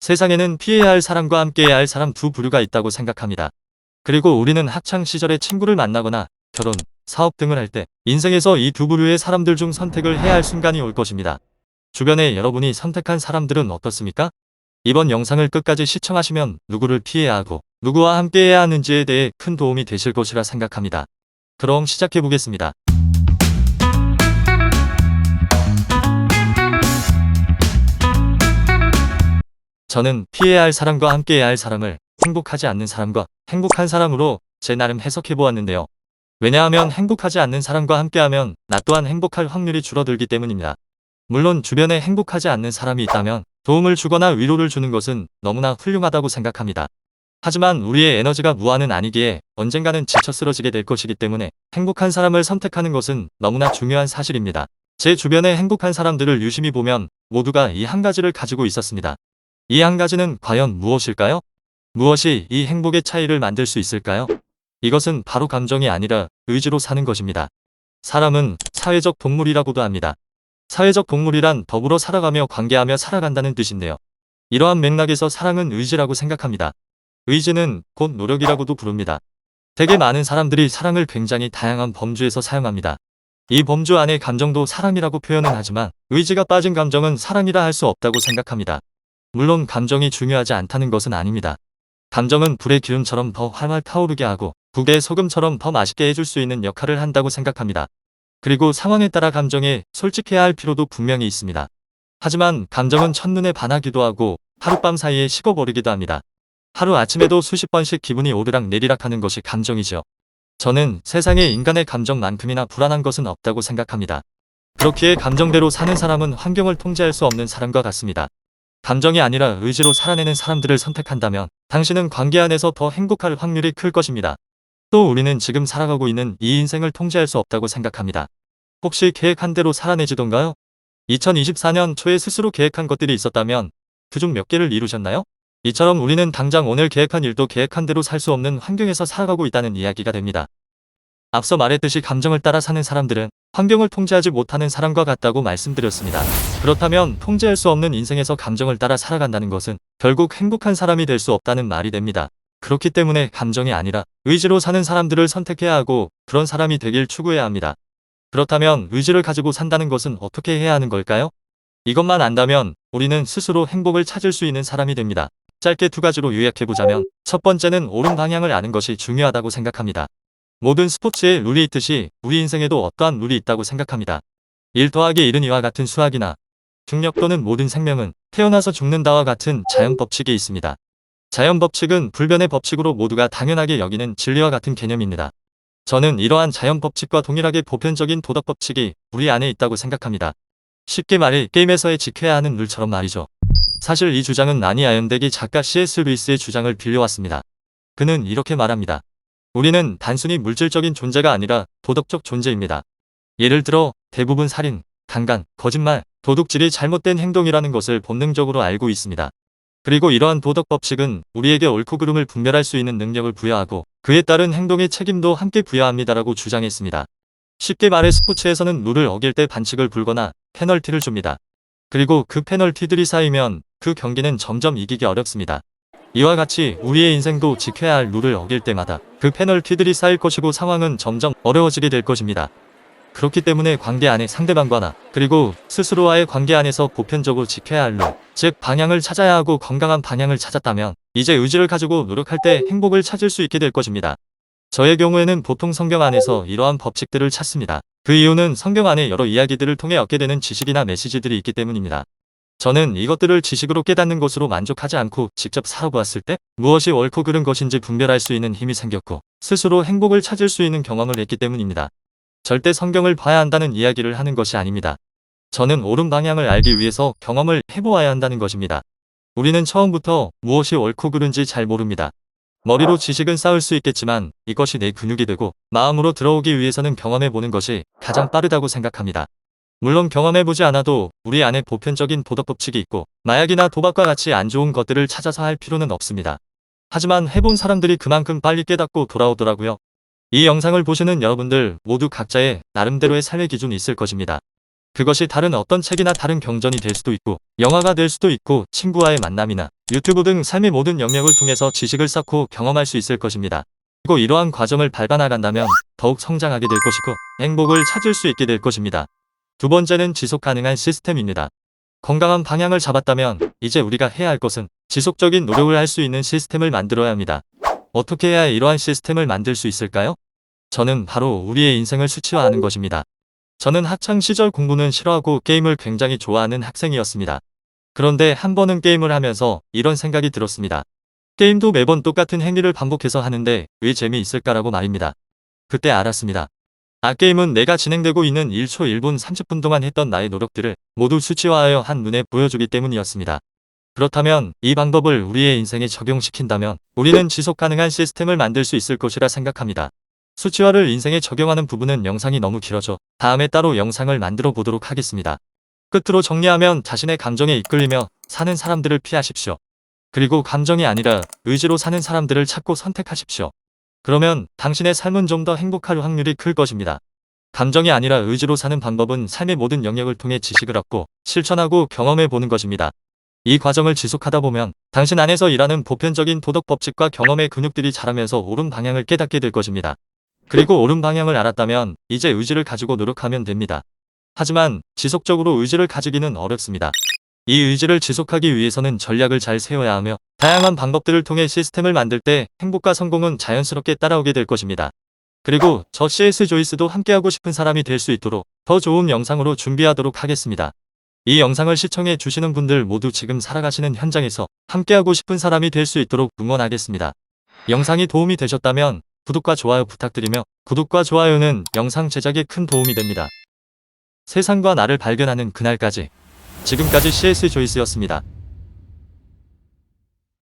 세상에는 피해야 할 사람과 함께해야 할 사람 두 부류가 있다고 생각합니다. 그리고 우리는 학창 시절에 친구를 만나거나 결혼, 사업 등을 할 때 인생에서 이 두 부류의 사람들 중 선택을 해야 할 순간이 올 것입니다. 주변에 여러분이 선택한 사람들은 어떻습니까? 이번 영상을 끝까지 시청하시면 누구를 피해야 하고 누구와 함께해야 하는지에 대해 큰 도움이 되실 것이라 생각합니다. 그럼 시작해 보겠습니다. 저는 피해야 할 사람과 함께해야 할 사람을 행복하지 않는 사람과 행복한 사람으로 제 나름 해석해 보았는데요. 왜냐하면 행복하지 않는 사람과 함께하면 나 또한 행복할 확률이 줄어들기 때문입니다. 물론 주변에 행복하지 않는 사람이 있다면 도움을 주거나 위로를 주는 것은 너무나 훌륭하다고 생각합니다. 하지만 우리의 에너지가 무한은 아니기에 언젠가는 지쳐 쓰러지게 될 것이기 때문에 행복한 사람을 선택하는 것은 너무나 중요한 사실입니다. 제 주변에 행복한 사람들을 유심히 보면 모두가 이 한 가지를 가지고 있었습니다. 이 한 가지는 과연 무엇일까요? 무엇이 이 행복의 차이를 만들 수 있을까요? 이것은 바로 감정이 아니라 의지로 사는 것입니다. 사람은 사회적 동물이라고도 합니다. 사회적 동물이란 더불어 살아가며 관계하며 살아간다는 뜻인데요. 이러한 맥락에서 사랑은 의지라고 생각합니다. 의지는 곧 노력이라고도 부릅니다. 되게 많은 사람들이 사랑을 굉장히 다양한 범주에서 사용합니다. 이 범주 안에 감정도 사랑이라고 표현은 하지만 의지가 빠진 감정은 사랑이라 할 수 없다고 생각합니다. 물론 감정이 중요하지 않다는 것은 아닙니다. 감정은 불의 기름처럼 더 활활 타오르게 하고 국의 소금처럼 더 맛있게 해줄 수 있는 역할을 한다고 생각합니다. 그리고 상황에 따라 감정에 솔직해야 할 필요도 분명히 있습니다. 하지만 감정은 첫눈에 반하기도 하고 하룻밤 사이에 식어버리기도 합니다. 하루 아침에도 수십 번씩 기분이 오르락 내리락 하는 것이 감정이죠. 저는 세상에 인간의 감정만큼이나 불안한 것은 없다고 생각합니다. 그렇기에 감정대로 사는 사람은 환경을 통제할 수 없는 사람과 같습니다. 감정이 아니라 의지로 살아내는 사람들을 선택한다면 당신은 관계 안에서 더 행복할 확률이 클 것입니다. 또 우리는 지금 살아가고 있는 이 인생을 통제할 수 없다고 생각합니다. 혹시 계획한 대로 살아내지던가요? 2024년 초에 스스로 계획한 것들이 있었다면 그중 몇 개를 이루셨나요? 이처럼 우리는 당장 오늘 계획한 일도 계획한 대로 살 수 없는 환경에서 살아가고 있다는 이야기가 됩니다. 앞서 말했듯이 감정을 따라 사는 사람들은 환경을 통제하지 못하는 사람과 같다고 말씀드렸습니다. 그렇다면 통제할 수 없는 인생에서 감정을 따라 살아간다는 것은 결국 행복한 사람이 될 수 없다는 말이 됩니다. 그렇기 때문에 감정이 아니라 의지로 사는 사람들을 선택해야 하고 그런 사람이 되길 추구해야 합니다. 그렇다면 의지를 가지고 산다는 것은 어떻게 해야 하는 걸까요? 이것만 안다면 우리는 스스로 행복을 찾을 수 있는 사람이 됩니다. 짧게 두 가지로 요약해보자면 첫 번째는 옳은 방향을 아는 것이 중요하다고 생각합니다. 모든 스포츠에 룰이 있듯이 우리 인생에도 어떠한 룰이 있다고 생각합니다. 1 더하기 1은 이와 같은 수학이나 중력 또는 모든 생명은 태어나서 죽는다와 같은 자연 법칙이 있습니다. 자연 법칙은 불변의 법칙으로 모두가 당연하게 여기는 진리와 같은 개념입니다. 저는 이러한 자연 법칙과 동일하게 보편적인 도덕 법칙이 우리 안에 있다고 생각합니다. 쉽게 말해 게임에서의 지켜야 하는 룰처럼 말이죠. 사실 이 주장은 나니 아연대기 작가 C.S. 루이스의 주장을 빌려왔습니다. 그는 이렇게 말합니다. 우리는 단순히 물질적인 존재가 아니라 도덕적 존재입니다. 예를 들어 대부분 살인, 강간, 거짓말, 도둑질이 잘못된 행동이라는 것을 본능적으로 알고 있습니다. 그리고 이러한 도덕 법칙은 우리에게 옳고 그름을 분별할 수 있는 능력을 부여하고 그에 따른 행동의 책임도 함께 부여합니다라고 주장했습니다. 쉽게 말해 스포츠에서는 룰을 어길 때 반칙을 불거나 페널티를 줍니다. 그리고 그 페널티들이 쌓이면 그 경기는 점점 이기기 어렵습니다. 이와 같이 우리의 인생도 지켜야 할 룰을 어길 때마다 그 페널티들이 쌓일 것이고 상황은 점점 어려워지게 될 것입니다. 그렇기 때문에 관계 안에 상대방과 나 그리고 스스로와의 관계 안에서 보편적으로 지켜야 할 룰, 즉 방향을 찾아야 하고 건강한 방향을 찾았다면 이제 의지를 가지고 노력할 때 행복을 찾을 수 있게 될 것입니다. 저의 경우에는 보통 성경 안에서 이러한 법칙들을 찾습니다. 그 이유는 성경 안에 여러 이야기들을 통해 얻게 되는 지식이나 메시지들이 있기 때문입니다. 저는 이것들을 지식으로 깨닫는 것으로 만족하지 않고 직접 살아보았을 때 무엇이 옳고 그른 것인지 분별할 수 있는 힘이 생겼고 스스로 행복을 찾을 수 있는 경험을 했기 때문입니다. 절대 성경을 봐야 한다는 이야기를 하는 것이 아닙니다. 저는 옳은 방향을 알기 위해서 경험을 해보아야 한다는 것입니다. 우리는 처음부터 무엇이 옳고 그른지 잘 모릅니다. 머리로 지식은 쌓을 수 있겠지만 이것이 내 근육이 되고 마음으로 들어오기 위해서는 경험해보는 것이 가장 빠르다고 생각합니다. 물론 경험해보지 않아도 우리 안에 보편적인 도덕법칙이 있고 마약이나 도박과 같이 안 좋은 것들을 찾아서 할 필요는 없습니다. 하지만 해본 사람들이 그만큼 빨리 깨닫고 돌아오더라고요. 이 영상을 보시는 여러분들 모두 각자의 나름대로의 삶의 기준이 있을 것입니다. 그것이 다른 어떤 책이나 다른 경전이 될 수도 있고 영화가 될 수도 있고 친구와의 만남이나 유튜브 등 삶의 모든 영역을 통해서 지식을 쌓고 경험할 수 있을 것입니다. 그리고 이러한 과정을 밟아나간다면 더욱 성장하게 될 것이고 행복을 찾을 수 있게 될 것입니다. 두 번째는 지속 가능한 시스템입니다. 건강한 방향을 잡았다면 이제 우리가 해야 할 것은 지속적인 노력을 할 수 있는 시스템을 만들어야 합니다. 어떻게 해야 이러한 시스템을 만들 수 있을까요? 저는 바로 우리의 인생을 수치화하는 것입니다. 저는 학창 시절 공부는 싫어하고 게임을 굉장히 좋아하는 학생이었습니다. 그런데 한 번은 게임을 하면서 이런 생각이 들었습니다. 게임도 매번 똑같은 행위를 반복해서 하는데 왜 재미있을까라고 말입니다. 그때 알았습니다. 아 게임은 내가 진행되고 있는 1초 1분 30분 동안 했던 나의 노력들을 모두 수치화하여 한눈에 보여주기 때문이었습니다. 그렇다면 이 방법을 우리의 인생에 적용시킨다면 우리는 지속 가능한 시스템을 만들 수 있을 것이라 생각합니다. 수치화를 인생에 적용하는 부분은 영상이 너무 길어져 다음에 따로 영상을 만들어 보도록 하겠습니다. 끝으로 정리하면 자신의 감정에 이끌리며 사는 사람들을 피하십시오. 그리고 감정이 아니라 의지로 사는 사람들을 찾고 선택하십시오. 그러면 당신의 삶은 좀 더 행복할 확률이 클 것입니다. 감정이 아니라 의지로 사는 방법은 삶의 모든 영역을 통해 지식을 얻고 실천하고 경험해 보는 것입니다. 이 과정을 지속하다 보면 당신 안에서 일하는 보편적인 도덕 법칙과 경험의 근육들이 자라면서 옳은 방향을 깨닫게 될 것입니다. 그리고 옳은 방향을 알았다면 이제 의지를 가지고 노력하면 됩니다. 하지만 지속적으로 의지를 가지기는 어렵습니다. 이 의지를 지속하기 위해서는 전략을 잘 세워야 하며 다양한 방법들을 통해 시스템을 만들 때 행복과 성공은 자연스럽게 따라오게 될 것입니다. 그리고 저 CS 조이스도 함께하고 싶은 사람이 될 수 있도록 더 좋은 영상으로 준비하도록 하겠습니다. 이 영상을 시청해 주시는 분들 모두 지금 살아가시는 현장에서 함께하고 싶은 사람이 될 수 있도록 응원하겠습니다. 영상이 도움이 되셨다면 구독과 좋아요 부탁드리며 구독과 좋아요는 영상 제작에 큰 도움이 됩니다. 세상과 나를 발견하는 그날까지 지금까지 CS 조이스였습니다.